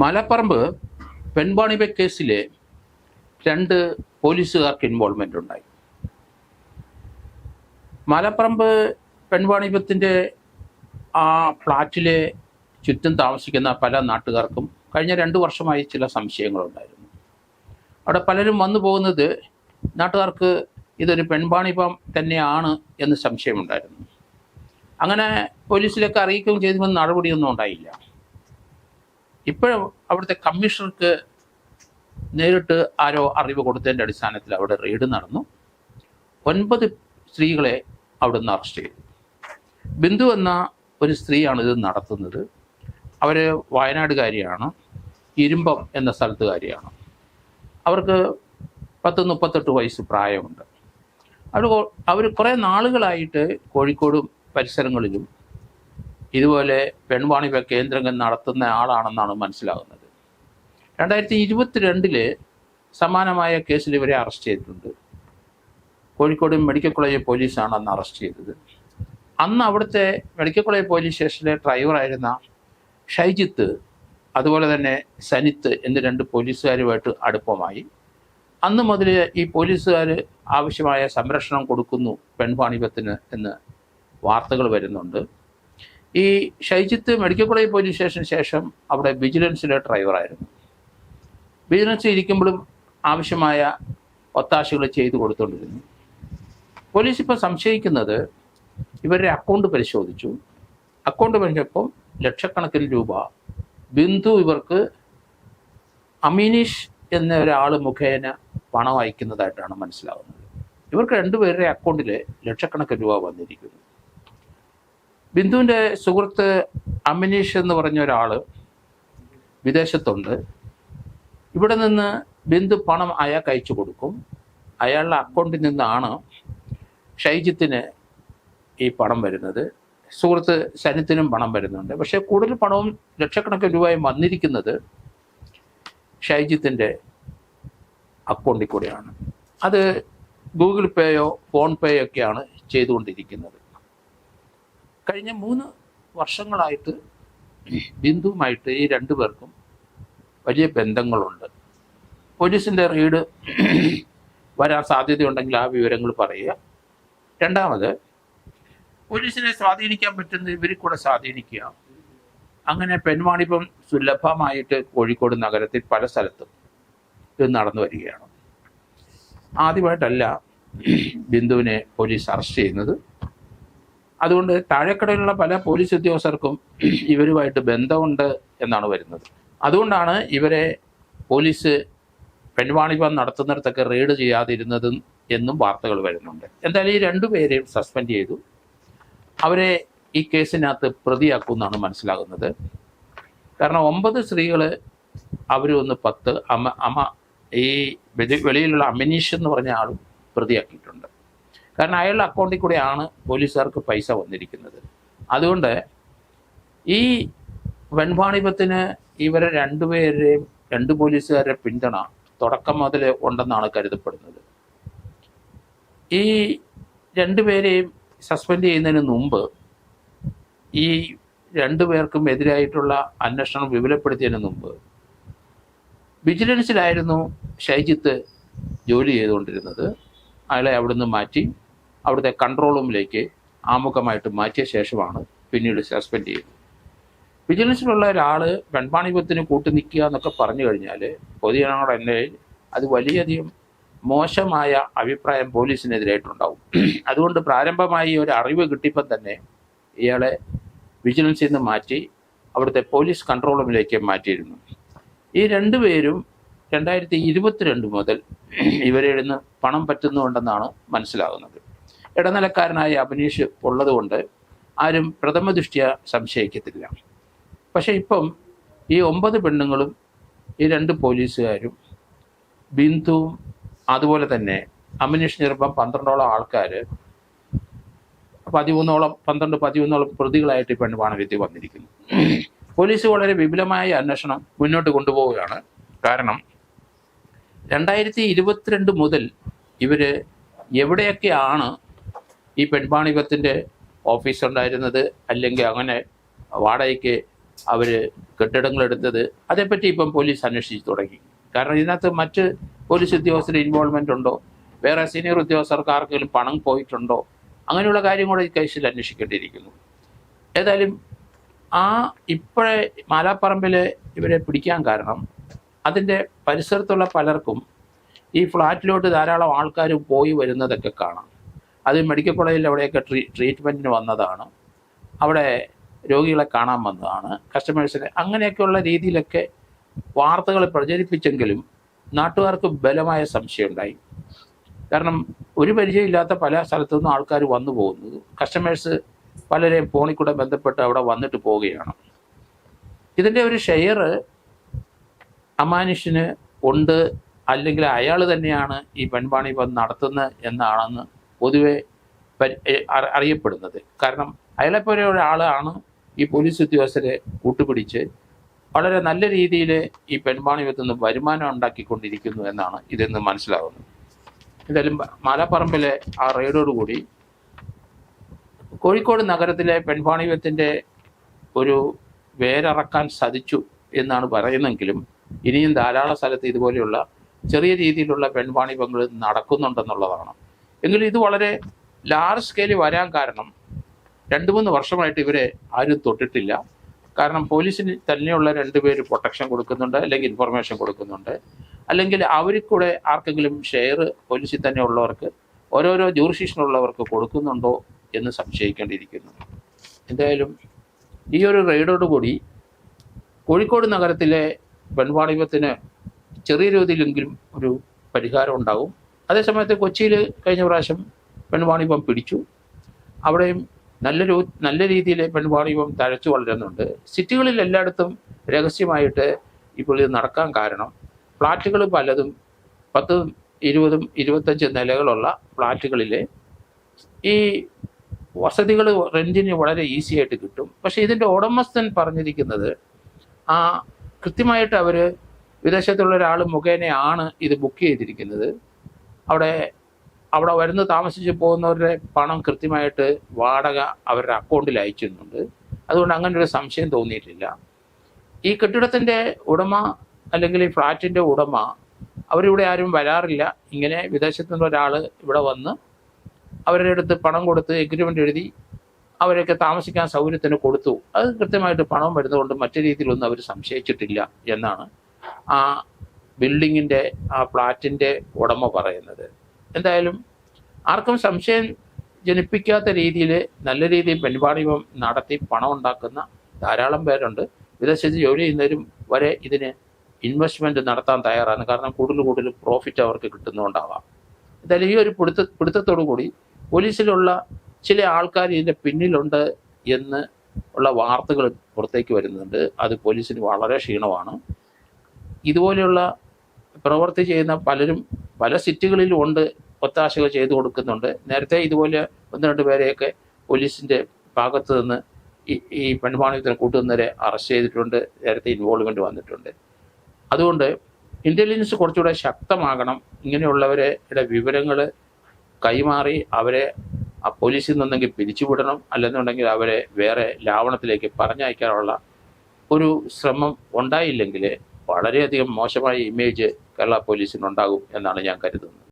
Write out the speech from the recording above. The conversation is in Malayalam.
മലപ്പറമ്പ് പെൺവാണിഭ കേസിലെ രണ്ട് പോലീസുകാർക്ക് ഇൻവോൾവ്മെന്റ് ഉണ്ടായി. മലപ്പറമ്പ് പെൺവാണിഭത്തിന്റെ ആ ഫ്ലാറ്റിലെ ചുറ്റും താമസിക്കുന്ന പല നാട്ടുകാർക്കും കഴിഞ്ഞ രണ്ട് വർഷമായി ചില സംശയങ്ങളുണ്ടായിരുന്നു. അവിടെ പലരും വന്നു പോകുന്നത് നാട്ടുകാർക്ക് ഇതൊരു പെൺവാണിഭം തന്നെയാണ് എന്ന് സംശയമുണ്ടായിരുന്നു. അങ്ങനെ പോലീസിലൊക്കെ അറിയിക്കുകയും ചെയ്തുമെന്ന് നടപടിയൊന്നും ഉണ്ടായില്ല. ഇപ്പോഴും അവിടുത്തെ കമ്മീഷണർക്ക് നേരിട്ട് ആരോ അറിവ് കൊടുത്തതിന്റെ അടിസ്ഥാനത്തിൽ അവിടെ റെയ്ഡ് നടന്നു. ഒൻപത് സ്ത്രീകളെ അവിടുന്ന് അറസ്റ്റ് ചെയ്തു. ബിന്ദു എന്ന ഒരു സ്ത്രീയാണ് ഇത് നടത്തുന്നത്. അവർ വയനാടുകാരിയാണ് ഇരുമ്പം എന്ന സ്ഥലത്തുകാരിയാണ്. അവർക്ക് പത്ത് മുപ്പത്തെട്ട് വയസ്സ് പ്രായമുണ്ട്. അവർ അവർ കുറേ നാളുകളായിട്ട് കോഴിക്കോടും പരിസരങ്ങളിലും ഇതുപോലെ പെൺവാണിഭ കേന്ദ്രങ്ങൾ നടത്തുന്ന ആളാണെന്നാണ് മനസ്സിലാകുന്നത്. രണ്ടായിരത്തി ഇരുപത്തിരണ്ടിൽ സമാനമായ കേസിൽ ഇവരെ അറസ്റ്റ് ചെയ്തിട്ടുണ്ട്. കോഴിക്കോട് മെഡിക്കൽ കോളേജ് പോലീസാണ് അന്ന് അറസ്റ്റ് ചെയ്തത്. അന്ന് അവിടുത്തെ മെഡിക്കൽ കോളേജ് പോലീസ് സ്റ്റേഷനിലെ ഡ്രൈവറായിരുന്ന ഷൈജിത്ത് അതുപോലെ തന്നെ സനിത്ത് എന്ന രണ്ട് പോലീസുകാരുമായിട്ട് അടുപ്പമായി. അന്ന് മുതൽ ഈ പോലീസുകാർ ആവശ്യമായ സംരക്ഷണം കൊടുക്കുന്നു പെൺവാണിഭത്തിന് എന്ന് വാർത്തകൾ വരുന്നുണ്ട്. ഈ ഷൈജിത്ത് മെഡിക്കൽ കോളേജ് പോലീസ് സ്റ്റേഷന് ശേഷം അവിടെ വിജിലൻസിലെ ഡ്രൈവറായിരുന്നു വിജിലൻസ് ഇരിക്കുമ്പോഴും ആവശ്യമായ ഒത്താശകൾ ചെയ്തു കൊടുത്തുകൊണ്ടിരുന്നു പോലീസ് ഇപ്പോൾ സംശയിക്കുന്നത് ഇവരുടെ അക്കൗണ്ട് പരിശോധിച്ചു. അക്കൗണ്ട് പരിശോധിച്ചപ്പോൾ ലക്ഷക്കണക്കിന് രൂപ ബിന്ദു ഇവർക്ക് അമീനീഷ് എന്ന ഒരാൾ മുഖേന പണം അയക്കുന്നതായിട്ടാണ് മനസ്സിലാകുന്നത് ഇവർക്ക് രണ്ടുപേരുടെ അക്കൗണ്ടിൽ ലക്ഷക്കണക്കിന് രൂപ വന്നിരിക്കുന്നു. ബിന്ദുവിന്റെ സുഹൃത്ത് അമിനീഷ് എന്ന് പറഞ്ഞ ഒരാൾ വിദേശത്തുണ്ട്. ഇവിടെ നിന്ന് ബിന്ദു പണം അയാൾക്ക് അയച്ചു കൊടുക്കും. അയാളുടെ അക്കൗണ്ടിൽ നിന്നാണ് ഷൈജിത്തിന് ഈ പണം വരുന്നത്. സുഹൃത്ത് സനിത്തിനും പണം വരുന്നുണ്ട്. പക്ഷേ കൂടുതൽ പണവും ലക്ഷക്കണക്കിന് രൂപയും വന്നിരിക്കുന്നത് ഷൈജിത്തിന്റെ അക്കൗണ്ടിൽ കൂടെയാണ്. അത് ഗൂഗിൾ പേയോ ഫോൺ പേയോ ഒക്കെയാണ് ചെയ്തുകൊണ്ടിരിക്കുന്നത്. കഴിഞ്ഞ മൂന്ന് വർഷങ്ങളായിട്ട് ബിന്ദുവുമായിട്ട് ഈ രണ്ടു പേർക്കും വലിയ ബന്ധങ്ങളുണ്ട്. പോലീസിന്റെ റെയ്ഡ് വരാൻ സാധ്യതയുണ്ടെങ്കിൽ ആ വിവരങ്ങൾ പറയുക. രണ്ടാമത് പോലീസിനെ സ്വാധീനിക്കാൻ പറ്റുന്ന ഇവരിൽ കൂടെ സ്വാധീനിക്കുക. അങ്ങനെ പെൺവാണിഭം സുലഭമായിട്ട് കോഴിക്കോട് നഗരത്തിൽ പല സ്ഥലത്തും ഇത് നടന്നു വരികയാണ്. ആദ്യമായിട്ടല്ല ബിന്ദുവിനെ പോലീസ് അറസ്റ്റ് ചെയ്യുന്നത്. അതുകൊണ്ട് താഴെക്കടയിലുള്ള പല പോലീസ് ഉദ്യോഗസ്ഥർക്കും ഇവരുമായിട്ട് ബന്ധമുണ്ട് എന്നാണ് വരുന്നത്. അതുകൊണ്ടാണ് ഇവരെ പോലീസ് പെൺവാണിഭം നടത്തുന്നിടത്തൊക്കെ റെയ്ഡ് ചെയ്യാതിരുന്നതും എന്നും വാർത്തകൾ വരുന്നുണ്ട്. എന്തായാലും ഈ രണ്ടുപേരെയും സസ്പെൻഡ് ചെയ്തു. അവരെ ഈ കേസിനകത്ത് പ്രതിയാക്കുമെന്നാണ് മനസ്സിലാകുന്നത്. കാരണം ഒമ്പത് സ്ത്രീകൾ അവർ ഒന്ന് പത്ത് അമ്മ അമ്മ ഈ വെളി- വെളിയിലുള്ള അമിനീഷ് എന്ന് പറഞ്ഞ ആളും പ്രതിയാക്കിയിട്ടുണ്ട്. കാരണം അയാളുടെ അക്കൗണ്ടിൽ കൂടെയാണ് പോലീസുകാർക്ക് പൈസ വന്നിരിക്കുന്നത്. അതുകൊണ്ട് ഈ വെൺപാണിപത്തിന് ഇവരെ രണ്ടുപേരെയും രണ്ട് പോലീസുകാരുടെ പിന്തുണ തുടക്കം മുതൽ ഉണ്ടെന്നാണ് കരുതപ്പെടുന്നത്. ഈ രണ്ടുപേരെയും സസ്പെൻഡ് ചെയ്യുന്നതിന് മുമ്പ് ഈ രണ്ടു പേർക്കും എതിരായിട്ടുള്ള അന്വേഷണം വിപുലപ്പെടുത്തിയതിന് മുമ്പ് വിജിലൻസിലായിരുന്നു ഷൈജിത്ത് ജോലി ചെയ്തുകൊണ്ടിരുന്നത്. അയാളെ അവിടുന്ന് മാറ്റി അവിടുത്തെ കൺട്രോൾ റൂമിലേക്ക് ആമുഖമായിട്ട് മാറ്റിയ ശേഷമാണ് പിന്നീട് സസ്പെൻഡ് ചെയ്തത് വിജിലൻസിലുള്ള ഒരാൾ പെൺപാണിപത്തിന് കൂട്ടു നിൽക്കുക എന്നൊക്കെ പറഞ്ഞു കഴിഞ്ഞാൽ പൊതുജനങ്ങളുടെ എന്നെ അത് വലിയധികം മോശമായ അഭിപ്രായം പോലീസിനെതിരായിട്ടുണ്ടാവും. അതുകൊണ്ട് പ്രാരംഭമായി ഒരു അറിവ് കിട്ടിയപ്പോൾ തന്നെ ഇയാളെ വിജിലൻസിൽ നിന്ന് മാറ്റി അവിടുത്തെ പോലീസ് കൺട്രോൾ റൂമിലേക്ക് മാറ്റിയിരുന്നു. ഈ രണ്ടുപേരും രണ്ടായിരത്തി ഇരുപത്തിരണ്ട് മുതൽ ഇവരിൽ നിന്ന് പണം പറ്റുന്നുണ്ടെന്നാണ് മനസ്സിലാകുന്നത്. ഇടനിലക്കാരനായ അഭിനീഷ് ഉള്ളതുകൊണ്ട് ആരും പ്രഥമ ദൃഷ്ടിയ സംശയിക്കത്തില്ല. പക്ഷേ ഇപ്പം ഈ ഒമ്പത് പെണ്ണുങ്ങളും ഈ രണ്ട് പോലീസുകാരും ബിന്ദുവും അതുപോലെ തന്നെ അമിനീഷ് നിർഭം പന്ത്രണ്ടോളം ആൾക്കാർ പതിമൂന്നോളം പന്ത്രണ്ട് പതിമൂന്നോളം പ്രതികളായിട്ട് ഈ പെൺവാണവ്യത്തിൽ വന്നിരിക്കുന്നു. പോലീസ് വളരെ വിപുലമായ അന്വേഷണം മുന്നോട്ട് കൊണ്ടുപോവുകയാണ്. കാരണം രണ്ടായിരത്തി ഇരുപത്തിരണ്ട് മുതൽ ഇവർ എവിടെയൊക്കെയാണ് ഈ പെൺവാണിഭത്തിന്റെ ഓഫീസ് ഉണ്ടായിരുന്നത് അല്ലെങ്കിൽ അങ്ങനെ വാടകയ്ക്ക് അവർ കെട്ടിടങ്ങൾ എടുത്തത് അതേപ്പറ്റി ഇപ്പം പോലീസ് അന്വേഷിച്ച് തുടങ്ങി. കാരണം ഇതിനകത്ത് മറ്റ് പോലീസ് ഉദ്യോഗസ്ഥരുടെ ഇൻവോൾവ്മെന്റ് ഉണ്ടോ? വേറെ സീനിയർ ഉദ്യോഗസ്ഥർക്ക് ആർക്കെങ്കിലും പണം പോയിട്ടുണ്ടോ? അങ്ങനെയുള്ള കാര്യം കൂടെ ഈ കേസിൽ അന്വേഷിക്കേണ്ടിയിരിക്കുന്നു. ഏതായാലും ആ ഇപ്പോഴേ മാലാപ്പറമ്പിൽ ഇവരെ പിടിക്കാൻ കാരണം അതിന്റെ പരിസരത്തുള്ള പലർക്കും ഈ ഫ്ലാറ്റിലോട്ട് ധാരാളം ആൾക്കാർ പോയി വരുന്നതൊക്കെ കാണാം. അത് മെഡിക്കൽ കോളേജിൽ അവിടെയൊക്കെ ട്രീ ട്രീറ്റ്മെന്റിന് വന്നതാണ്. അവിടെ രോഗികളെ കാണാൻ വന്നതാണ്. കസ്റ്റമേഴ്സിനെ അങ്ങനെയൊക്കെയുള്ള രീതിയിലൊക്കെ വാർത്തകൾ പ്രചരിപ്പിച്ചെങ്കിലും നാട്ടുകാർക്ക് ബലമായ സംശയമുണ്ടായി. കാരണം ഒരു പരിചയമില്ലാത്ത പല സ്ഥലത്തു നിന്നും ആൾക്കാർ വന്നു പോകുന്നത് കസ്റ്റമേഴ്സ് പലരെയും ഫോണിൽ കൂടെ ബന്ധപ്പെട്ട് അവിടെ വന്നിട്ട് പോവുകയാണ്. ഇതിന്റെ ഒരു ഷെയർ അമാനുഷ്യന് ഉണ്ട്. അല്ലെങ്കിൽ അയാൾ തന്നെയാണ് ഈ പെൺവാണിഭം നടത്തുന്നത് എന്നാണെന്ന് പൊതുവെ അറിയപ്പെടുന്നത്. കാരണം അയാളെപ്പോലെ ഒരാളാണ് ഈ പോലീസ് ഉദ്യോഗസ്ഥരെ കൂട്ടുപിടിച്ച് വളരെ നല്ല രീതിയിൽ ഈ പെൺവാണിഭത്തിൽ നിന്ന് വരുമാനം ഉണ്ടാക്കിക്കൊണ്ടിരിക്കുന്നു എന്നാണ് ഇതെന്ന് മനസ്സിലാകുന്നത് എന്തായാലും മാലാപ്പറമ്പിലെ ആ റെയ്ഡോടുകൂടി കോഴിക്കോട് നഗരത്തിലെ പെൺവാണിഭത്തിന്റെ ഒരു വേരറക്കാൻ സാധിച്ചു എന്നാണ് പറയുന്നെങ്കിലും ഇനിയും ധാരാളം സ്ഥലത്ത് ഇതുപോലെയുള്ള ചെറിയ രീതിയിലുള്ള പെൺവാണിഭങ്ങൾ നടക്കുന്നുണ്ടെന്നുള്ളതാണ്. എങ്കിലും ഇത് വളരെ ലാർജ് സ്കെയിലിൽ വരാൻ കാരണം രണ്ട് മൂന്ന് വർഷമായിട്ട് ഇവരെ ആരും തൊട്ടിട്ടില്ല. കാരണം പോലീസിന് തന്നെയുള്ള രണ്ടുപേര് പ്രൊട്ടക്ഷൻ കൊടുക്കുന്നുണ്ട് അല്ലെങ്കിൽ ഇൻഫർമേഷൻ കൊടുക്കുന്നുണ്ട്. അല്ലെങ്കിൽ അവരിൽ കൂടെ ആർക്കെങ്കിലും ഷെയർ പോലീസിൽ തന്നെ ഉള്ളവർക്ക് ഓരോരോ ജൂറിസിഷനുള്ളവർക്ക് കൊടുക്കുന്നുണ്ടോ എന്ന് സംശയിക്കേണ്ടിയിരിക്കുന്നു. എന്തായാലും ഈ ഒരു റെയ്ഡോടുകൂടി കോഴിക്കോട് നഗരത്തിലെ പെൺവാണിഭത്തിന് ചെറിയ രീതിയിലെങ്കിലും ഒരു പരിഹാരം ഉണ്ടാകും അതേസമയത്ത് കൊച്ചിയിൽ കഴിഞ്ഞ പ്രാവശ്യം പെൺവാണിഭം പിടിച്ചു. അവിടെയും നല്ല നല്ല രീതിയിൽ പെൺവാണിഭം തഴച്ചു വളരുന്നുണ്ട്. സിറ്റികളിൽ എല്ലായിടത്തും രഹസ്യമായിട്ട് ഇപ്പോൾ ഇത് നടക്കാൻ കാരണം ഫ്ലാറ്റുകൾ പലതും പത്തും ഇരുപതും ഇരുപത്തഞ്ച് നിലകളുള്ള ഫ്ലാറ്റുകളിൽ ഈ വസതികൾ റെന്റിന് വളരെ ഈസി ആയിട്ട് കിട്ടും. പക്ഷേ ഇതിന്റെ ഉടമസ്ഥൻ പറഞ്ഞിരിക്കുന്നത് ആ കൃത്യമായിട്ട് അവർ വിദേശത്തുള്ള ഒരാൾ മുഖേനയാണ് ഇത് ബുക്ക് ചെയ്തിരിക്കുന്നത്. അവിടെ അവിടെ വരുന്ന താമസിച്ച് പോകുന്നവരുടെ പണം കൃത്യമായിട്ട് വാടക അവരുടെ അക്കൗണ്ടിൽ അയച്ചിരുന്നുണ്ട് അതുകൊണ്ട് അങ്ങനെ ഒരു സംശയം തോന്നിയിട്ടില്ല. ഈ കെട്ടിടത്തിന്റെ ഉടമ അല്ലെങ്കിൽ ഈ ഫ്ലാറ്റിന്റെ ഉടമ അവരിവിടെ ആരും വരാറില്ല. ഇങ്ങനെ വിദേശത്തു നിന്ന് ഒരാൾ ഇവിടെ വന്ന് അവരുടെ അടുത്ത് പണം കൊടുത്ത് എഗ്രിമെന്റ് എഴുതി അവരൊക്കെ താമസിക്കാൻ സൗകര്യത്തിന് കൊടുത്തു. അത് കൃത്യമായിട്ട് പണം വരുന്നതുകൊണ്ട് മറ്റു രീതിയിലൊന്നും അവർ സംശയിച്ചിട്ടില്ല എന്നാണ്. ആ ബിൽഡിങ്ങിന്റെ ആ ഫ്ലാറ്റിന്റെ ഉടമ പറയുന്നത്. എന്തായാലും ആർക്കും സംശയം ജനിപ്പിക്കാത്ത രീതിയിൽ നല്ല രീതിയിൽ പെൺവാണിഭം നടത്തി പണം ഉണ്ടാക്കുന്ന ധാരാളം പേരുണ്ട്. വിദേശത്ത് ജോലി ചെയ്യുന്നവരും വരെ ഇതിന് ഇൻവെസ്റ്റ്മെന്റ് നടത്താൻ തയ്യാറാണ്. കാരണം കൂടുതൽ കൂടുതൽ പ്രോഫിറ്റ് അവർക്ക് കിട്ടുന്നുണ്ടാവാം എന്തായാലും ഈ ഒരു പിടുത്ത പിടുത്തത്തോടു കൂടി പോലീസിലുള്ള ചില ആൾക്കാർ ഇതിന്റെ പിന്നിലുണ്ട് എന്ന് ഉള്ള വാർത്തകൾ പുറത്തേക്ക് വരുന്നുണ്ട്. അത് പോലീസിന് വളരെ ക്ഷീണമാണ്. ഇതുപോലെയുള്ള പ്രവൃത്തി ചെയ്യുന്ന പലരും പല സിറ്റികളിലും ഉണ്ട് ഒത്താശകൾ ചെയ്തു കൊടുക്കുന്നുണ്ട്. നേരത്തെ ഇതുപോലെ ഒന്ന് രണ്ട് പേരെയൊക്കെ പോലീസിന്റെ ഭാഗത്ത് നിന്ന് ഈ ഈ പെൺപാണിത്തിന് കൂട്ടുന്നവരെ അറസ്റ്റ് ചെയ്തിട്ടുണ്ട്. നേരത്തെ ഇൻവോൾവ്മെന്റ് വന്നിട്ടുണ്ട്. അതുകൊണ്ട് ഇന്റലിജൻസ് കുറച്ചുകൂടെ ശക്തമാകണം. ഇങ്ങനെയുള്ളവരുടെ വിവരങ്ങൾ കൈമാറി അവരെ ആ പോലീസിൽ നിന്നെങ്കിൽ പിരിച്ചുവിടണം. അല്ലെന്നുണ്ടെങ്കിൽ അവരെ വേറെ ലാവണത്തിലേക്ക് പറഞ്ഞയക്കാനുള്ള ഒരു ശ്രമം ഉണ്ടായില്ലെങ്കിൽ വളരെയധികം മോശമായ ഇമേജ് കേരള പോലീസിനുണ്ടാകും എന്നാണ് ഞാൻ കരുതുന്നത്.